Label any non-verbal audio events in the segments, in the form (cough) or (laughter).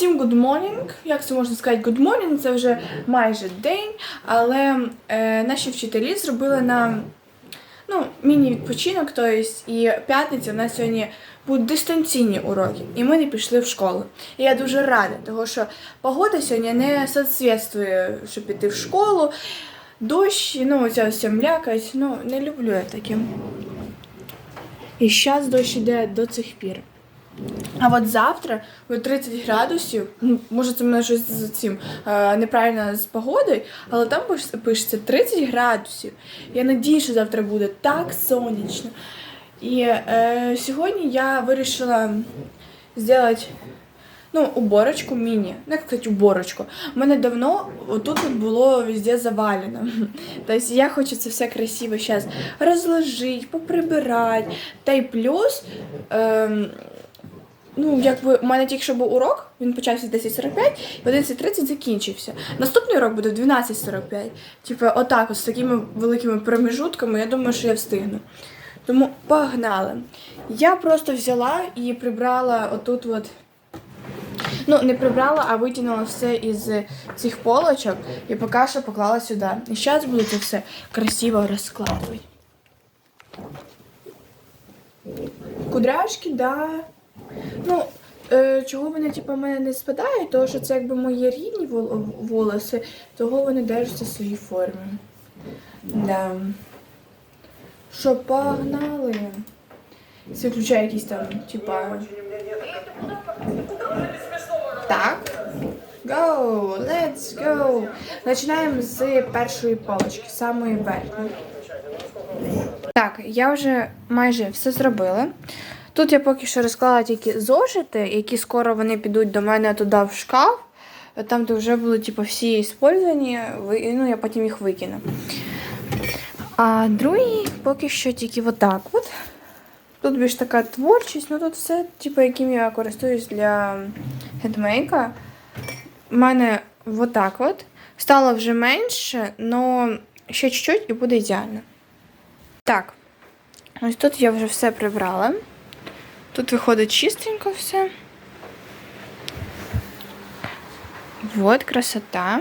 Всім good morning. Як це можна сказати, good morning? Це вже майже день, але е, наші вчителі зробили нам ну, міні-відпочинок, тобто, і п'ятниця у нас сьогодні будуть дистанційні уроки, і ми не пішли в школу. І я дуже рада, тому що погода сьогодні не соответствує, щоб піти в школу. Дощ, ну, ця вся млякать, ну, не люблю я таке. І зараз дощ іде до цих пір. А от завтра буде 30 градусів. Ну, може, це мене щось з цим е, неправильно з погодою, але там пиш- пишеться 30 градусів. Я надію, що завтра буде так сонячно. І е, сьогодні я вирішила зробити ну, уборочку міні. Як сказати, уборочку. У мене давно отут от було везде завалено. (laughs) Тобто я хочу це все красиво зараз розложити, поприбирати. Та й плюс. Ем, Ну, якби у мене тільки що був урок, він почався в 10.45 і в 11.30 закінчився. Наступний урок буде в 12.45. Типу, отак, от, з такими великими промежутками, я думаю, що я встигну. Тому погнали. Я просто взяла і прибрала отут от. Ну, не прибрала, а витягнула все із цих полочок і поки що поклала сюди. І зараз буду це все красиво розкладувати. Кудряшки, да. Ну, е, чого вони, типу, мене не спадають, тому що це якби мої рідні вол- волоси, того вони держаться в своїй формі. Да. Що погнали? Це включає якісь там, типа. Так. Go, let's go. Починаємо з першої полочки, самої верхньої. Так, я вже майже все зробила. Тут я поки що розклала тільки зошити, які скоро вони підуть до мене туди в шкаф. Там, де вже були типу, всі іспользовані, ну я потім їх викину. А другий поки що тільки отак от. Тут більш така творчість, ну тут все, типу, яким я користуюсь для хендмейка. У мене отак от. Стало вже менше, але ще чуть-чуть і буде ідеально. Так, ось тут я вже все прибрала. Тут виходить чистенько все. Вот, красота.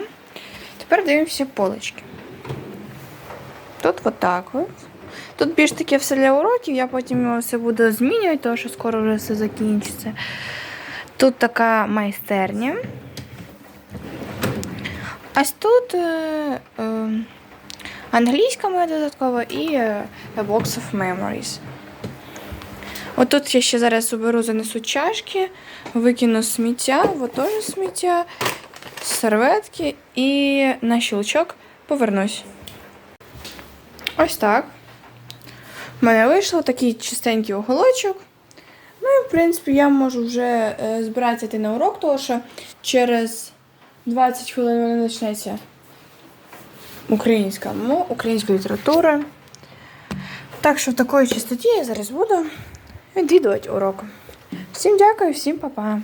Тепер дивимося полочки. Тут отак от. Тут більш таке все для уроків, я потім його все буду змінювати, тому що скоро вже все закінчиться. Тут така майстерня. Ось тут е, е, англійська моя додаткова і е, A Box of Memories. Отут я ще зараз уберу, занесу чашки, викину сміття, вот сміття, серветки і на щелчок повернусь. Ось так. У мене вийшло такий чистенький уголочок. Ну і, в принципі, я можу вже е, збиратися йти на урок, тому що через 20 хвилин у мене почнеться українська українська література. Так що в такої чистоті я зараз буду відвідувати урок. Всім дякую, всім па-па.